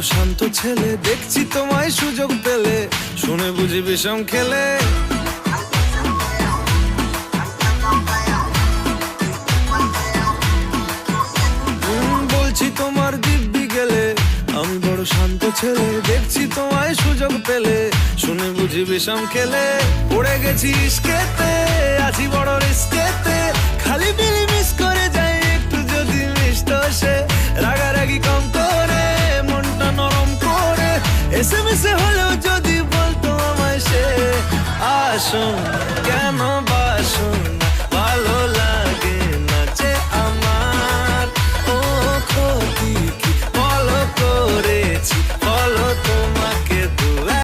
ছেলে, দেখছি তোমায় সুযোগ পেলে। শুনে বুঝি বিষম খেলে। বলছি তোমার দিব্যি গেলে। আমি বড় শান্ত ছেলে, দেখছি তোমায় সুযোগ পেলে। শুনে বুঝি বিষম খেলে। পড়ে গেছি ইস্কেতে, আছি বড় বাসু কেন বাসু